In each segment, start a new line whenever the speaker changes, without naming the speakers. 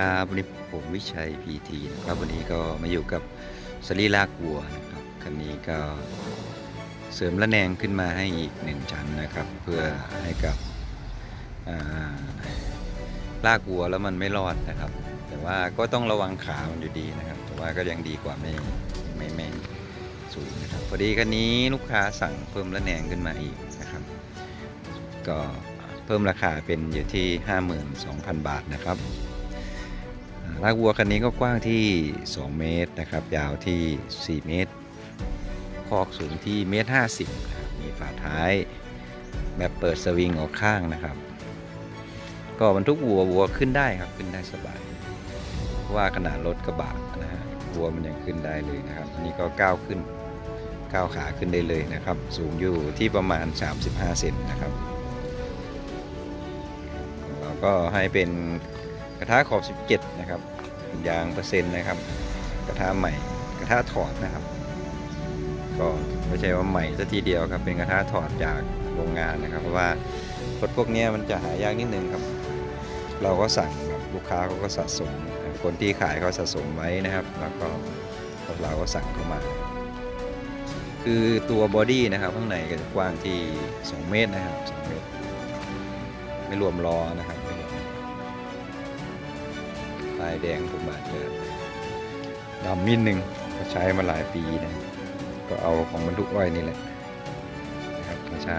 ครับวันนี้ผมวิชัยพีทีนะครับวันนี้ก็มาอยู่กับสลีลากวัวนะครับคันนี้ก็เสริมระแนงขึ้นมาให้อีกหนึ่งชั้นนะครับ เพื่อให้กับลากวัวแล้วมันไม่รอดนะครับ แต่ว่าก็ต้องระวังขามันอยู่ดีนะครับ แต่ว่าก็ยังดีกว่าไม่ไม่ไม่สูงนะครับพอดีคันนี้ลูกค้าสั่งเพิ่มระแนงขึ้นมาอีกนะครับ ก็เพิ่มราคาเป็นอยู่ที่ 52,000 บาทนะครับ ลากวัวคันนี้ก็กว้างที่ 2 เมตรนะครับ ยาวที่ 4 เมตร คอกสูงที่เมตร50นะครับมีฝาท้ายแบบเปิดสวิงออกข้างนะครับ ก็บรรทุกวัววัวขึ้นได้ครับขึ้นได้สบายเพราะว่าขนาดรถกระบะนะฮะวัวมันยังขึ้นได้เลยนะครับอันนี้ก็ก้าวขึ้นก้าวขาขึ้นได้เลยนะครับ สูงอยู่ที่ประมาณ 35 เซนนะครับ เราก็ให้เป็น กระทะขอบ 17 นะครับยางเปอร์เซ็นต์นะครับ กระทะใหม่ กระทะถอดนะครับ ก็ไม่ใช่ว่าใหม่ซะทีเดียวครับเป็นกระทะถอดจากโรงงานนะครับเพราะว่ารถพวกนี้มันจะหายากนิดนึงครับ เราก็สั่งแบบลูกค้าเขาก็สะสมครับคนที่ขายเขาสะสมไว้นะครับ แล้วก็เราก็สั่งเข้ามา คือตัวบอดี้นะครับข้างในก็จะกว้างที่ 2 เมตรนะครับ2เมตรไม่รวมล้อนะครับ ไม่รวมลายแดงผมอาจจะดำนิดนึงก็ใช้มาหลายปีนะ ก็เอาของบรรทุกอ้อยนี่แหละนะครับมาใช้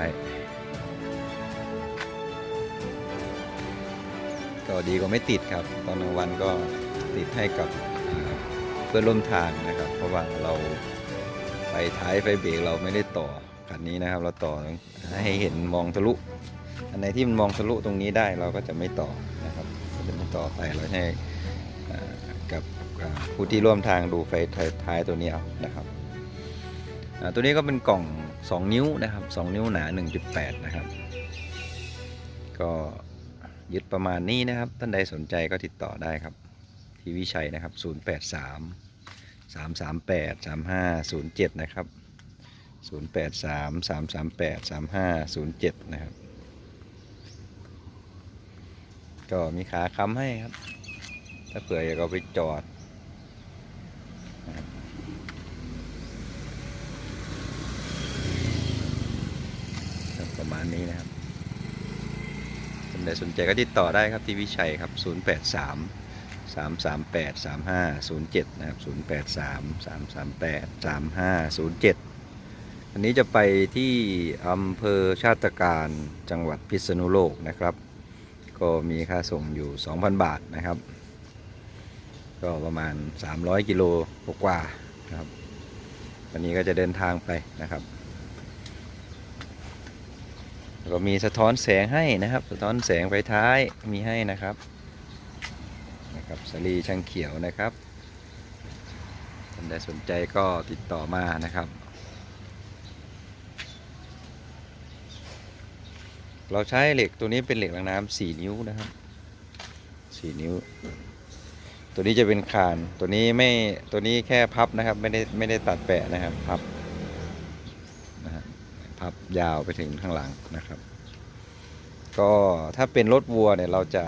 ก็ดีกว่าไม่ติดครับ ตอนกลางวันก็ติดให้กับเพื่อนร่วมทางนะครับ เพราะว่าเราไฟท้ายไฟเบรกเราไม่ได้ต่อคันนี้นะครับ เราต่อให้เห็นมองทะลุ อันไหนที่มันมองทะลุตรงนี้ได้เราก็จะไม่ต่อนะครับก็จะไม่ต่อไปเราให้อ่ กับผู้ที่ร่วมทางดูไฟท้ายตัวนี้เอานะครับตัวนี้ก็เป็นกล่อง 2 นิ้วนะครับ 2 นิ้วหนา 1.8 นะครับ ก็ยึดประมาณนี้นะครับ ท่านใดสนใจก็ติดต่อได้ครับ ที่วิชัยนะครับ 083 338 3507 นะครับ 083 338 3507 นะครับ ก็มีขาค้ำให้ครับ ถ้าเผื่ออยากเอาไปจอดประมาณนี้นะครับท่านใดสนใจก็ติดต่อได้ครับที่วิชัยครับ 083 338 3507 นะครับ 083 338 3507 อันนี้จะไปที่อำเภอชาติการจังหวัดพิษณุโลกนะครับ ก็มีค่าส่งอยู่ 2,000 บาทนะครับ ก็ประมาณ 300 กิโลกว่านะครับ วันนี้ก็จะเดินทางไปนะครับแล้วก็มีสะท้อนแสงให้นะครับ สะท้อนแสงไฟท้ายมีให้นะครับนะครับสลีช่างเขียวนะครับท่านใดสนใจก็ติดต่อมานะครับ เราใช้เหล็กตัวนี้เป็นเหล็กรางน้ำสี่นิ้วนะครับสี่นิ้ว ตัวนี้จะเป็นคาน ตัวนี้ไม่ ตัวนี้แค่พับนะครับ ไม่ได้ไม่ได้ตัดแปะนะครับ พับนะฮะพับยาวไปถึงข้างหลังนะครับ ก็ถ้าเป็นรถวัวเนี่ยเราจะ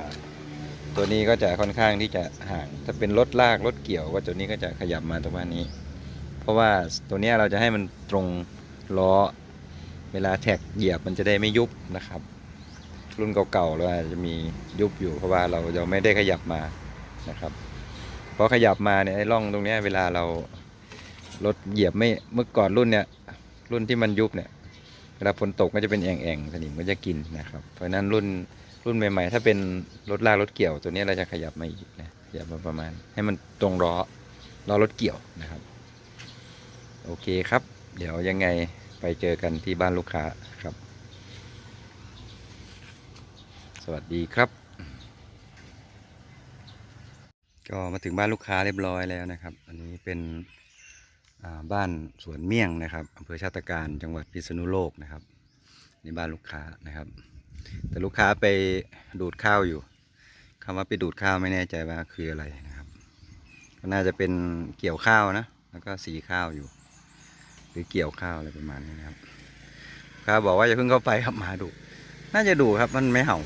ตัวนี้ก็จะค่อนข้างที่จะห่าง ถ้าเป็นรถลากรถเกี่ยวก็ตัวนี้ก็จะขยับมาตรงนี้ เพราะว่าตัวเนี้ยเราจะให้มันตรงล้อ เวลาแท็กเหยียบมันจะได้ไม่ยุบนะครับ รุ่นเก่าๆเราอาจจะมียุบอยู่เพราะว่าเราเราไม่ได้ขยับมานะครับ พอขยับมาเนี่ยไอ้ร่องตรงนี้เวลาเรารถเหยียบไม่เมื่อก่อนรุ่นเนี่ยรุ่นที่มันยุบเนี่ยเวลาฝนตกก็จะเป็นแอ่งๆสนิมก็จะกินนะครับ เพราะนั้นรุ่นรุ่นใหม่ๆ ถ้าเป็นรถลากรถเกี่ยวตัวนี้เราจะขยับมาอีกนะขยับมาประมาณ ให้มันตรงล้อล้อรถเกี่ยวนะครับ โอเคครับ เดี๋ยวยังไงไปเจอกันที่บ้านลูกค้าครับ สวัสดีครับ ก็มาถึงบ้านลูกค้าเรียบร้อยแล้วนะครับ อันนี้เป็นบ้านสวนเมี่ยงนะครับอำเภอชาติการจังหวัดพิษณุโลกนะครับนี่บ้านลูกค้านะครับ แต่ลูกค้าไปดูดข้าวอยู่คำว่าไปดูดข้าวไม่แน่ใจว่าคืออะไรนะครับ ก็น่าจะเป็นเกี่ยวข้าวนะ แล้วก็สีข้าวอยู่ หรือเกี่ยวข้าวอะไรประมาณนี้นะครับครับบอกว่าอย่าเพิ่งเข้าไปครับหมาดุน่าจะดุครับมันไม่เห่า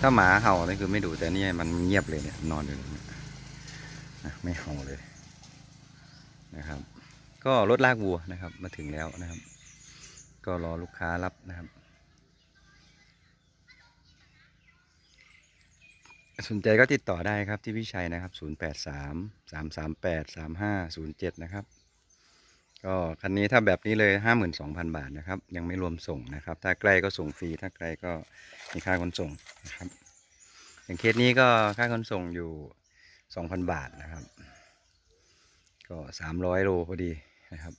ถ้าหมาเห่านี่คือไม่ดุแต่นี่มันเงียบเลยเนี่ยนอนอยู่นี่นะไม่เห่าเลยนะครับ ก็รถลากวัวนะครับ มาถึงแล้วนะครับ ก็รอลูกค้ารับนะครับ สนใจก็ติดต่อได้ครับที่พี่ชัยนะครับ 083 338 3507 นะครับ ก็คันนี้ถ้าแบบนี้เลย 52,000 บาทนะครับ ยังไม่รวมส่งนะครับ ถ้าใกล้ก็ส่งฟรี ถ้าไกลก็มีค่าขนส่งนะครับ อย่างเคสนี้ก็ค่าขนส่งอยู่ 2,000 บาทนะครับ ก็ 300 โลพอดีนะครับ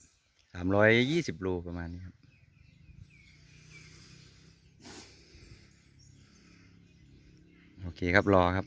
320 โลประมาณนี้ครับโอเคครับรอครับ